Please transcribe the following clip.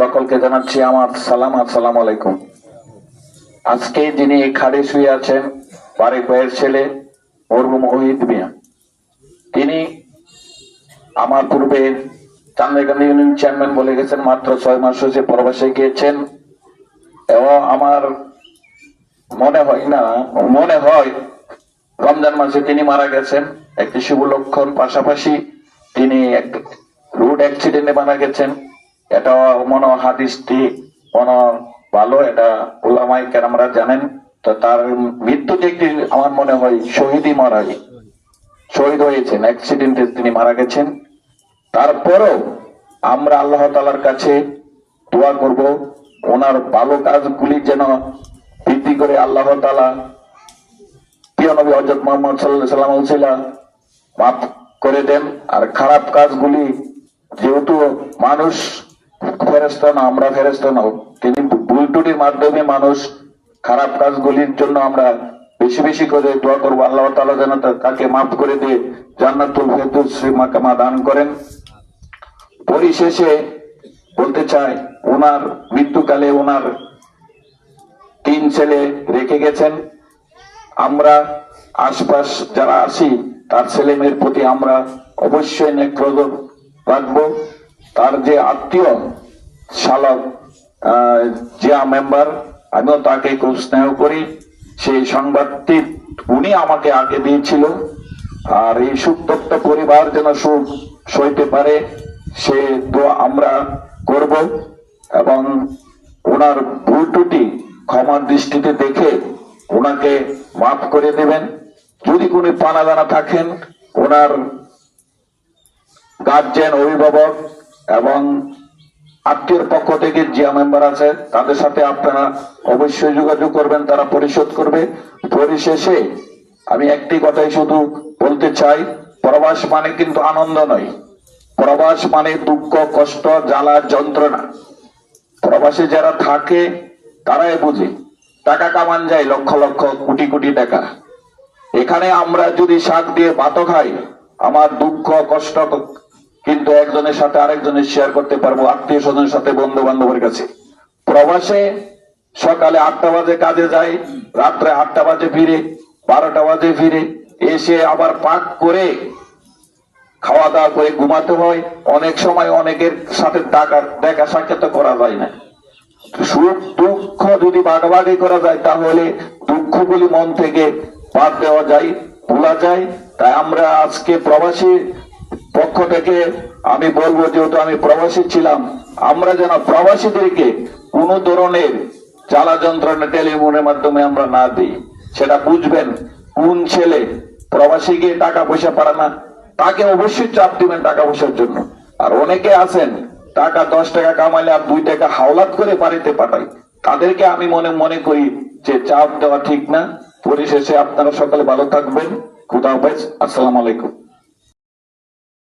সকলকে জানাচ্ছি আমার সালাম আসসালাম আলাইকুম। আজকে যিনি খাড়ে শুয়ে আছেন, বারেক ভাইয়ের ছেলে, মরহুম ওহিদ মিয়া। তিনি আমার পূর্বে চান্দাইকান্দি ইউনিয়ন চেয়ারম্যান বলে গেছেন, মাত্র ছয় মাস হয়েছে প্রবাসে গিয়েছেন। এবং আমার মনে হয় না, মনে হয় রমজান মাসে তিনি মারা গেছেন। একটি শুভ লক্ষণ। পাশাপাশি তিনি এক রোড অ্যাক্সিডেন্টে মারা গেছেন। এটা মনে হাদিসটি মনে ভালো, এটা ওলামাই কেরামরা জানেন। তো তার মৃত্যু একটি আমার মনে হয় শহীদই মারা শহীদ হয়েছেন অ্যাক্সিডেন্টে তিনি মারা গেছেন। তারপরও আমরা আল্লাহ তালার কাছে দোয়া করব, ওনার ভালো কাজগুলি যেন বৃদ্ধি করে আল্লাহ তালা প্রিয় নবী হজরত মোহাম্মদ সাল্লাম উসিলা মাফ করে দেন। আর খারাপ কাজগুলি যেহেতু মানুষ ফেরস্ত না, আমরা ফেরস্ত না। তিনি ভুল ত্রুটির মাধ্যমে মানুষ খারাপ কাজগুলির জন্য আমরা বেশি বেশি করে দোয়া করব। আল্লাহ তালা যেন তাকে মাফ করে দিয়ে জান্নাতুল ফেরদৌস মাকামা দান করেন। পরিশেষে বলতে চাই ওনার মৃত্যুকালে ওনার তিন ছেলে রেখে গেছেন। আমরা আশপাশ যারা আছি, তার ছেলে মেয়ের প্রতি আমরা অবশ্যই নেক্রদ রাখব। তার যে আত্মীয় শালক জিয়া মেম্বার, আমিও তাকে খুব স্নেহ করি। সেই সংবাদটি উনি আমাকে আগে দিয়েছিল। আর এই সুপ্তপ্ত পরিবার যেন সুখ সইতে পারে, সে তো আমরা করব এবং ওনার ভুল ত্রুটি ক্ষমার দৃষ্টিতে দেখে ওনাকে মাফ করে দেবেন। যদি কোনো পানা দানা থাকেন, ওনার গার্জেন অভিভাবক এবং আত্মীয়র পক্ষ থেকে জিয়া মেম্বার আছে, তাদের সাথে আপনারা অবশ্যই যোগাযোগ করবেন, তারা পরিশোধ করবে। পরিশেষে আমি একটি কথাই শুধু বলতে চাই, প্রবাস মানে কিন্তু আনন্দ নয়। প্রবাস মানে দুঃখ, কষ্ট জ্বালা যন্ত্রণা। প্রবাসে যারা থাকে, তারাই বুঝে, টাকা কামান যায় লক্ষ লক্ষ, কোটি কোটি টাকা। এখানে আমরা যদি শাক দিয়ে ভাতও খাই, আমার দুঃখ, কষ্ট কিন্তু একজনের সাথে আরেকজনের শেয়ার করতে পারব, আত্মীয় স্বজনের সাথে বন্ধু বান্ধবের কাছে। প্রবাসে সকালে আটটা বাজে কাজে যায় রাত্রে আটটা বাজে ফিরে, বারোটা বাজে ফিরে, এসে আবার পাক করে খাওয়া দাওয়া করে ঘুমাতে হয়। অনেক সময় অনেকের সাথে টাকা দেখা সাক্ষাৎ করা যায় না। সুখ দুঃখ যদি ভাগাভাগি করা যায়, তাহলে দুঃখগুলি মন থেকে বাদ দেওয়া যায়, ভোলা যায়। তাই আমরা আজকে প্রবাসী পক্ষ থেকে আমি বলব, যেহেতু আমি প্রবাসী ছিলাম, আমরা যেন প্রবাসীদেরকে কোনো ধরনের জ্বালা যন্ত্রণা টেলিফোনের মাধ্যমে আমরা না দিই। সেটা বুঝবেন, কোন ছেলে প্রবাসী গিয়ে টাকা পয়সা পারে না, তাকে অবশ্যই চাপ দিবেন টাকা পয়সার জন্য। আর অনেকে আছেন, টাকা দশ টাকা কামাইলে আর দুই টাকা হাওলাত করে বাড়িতে পাঠাই তাদেরকে আমি মনে মনে করি যে চাপ দেওয়া ঠিক না। পরিশেষে আপনারা সকালে ভালো থাকবেন। খুদা হাফেজ। আসসালামু আলাইকুম।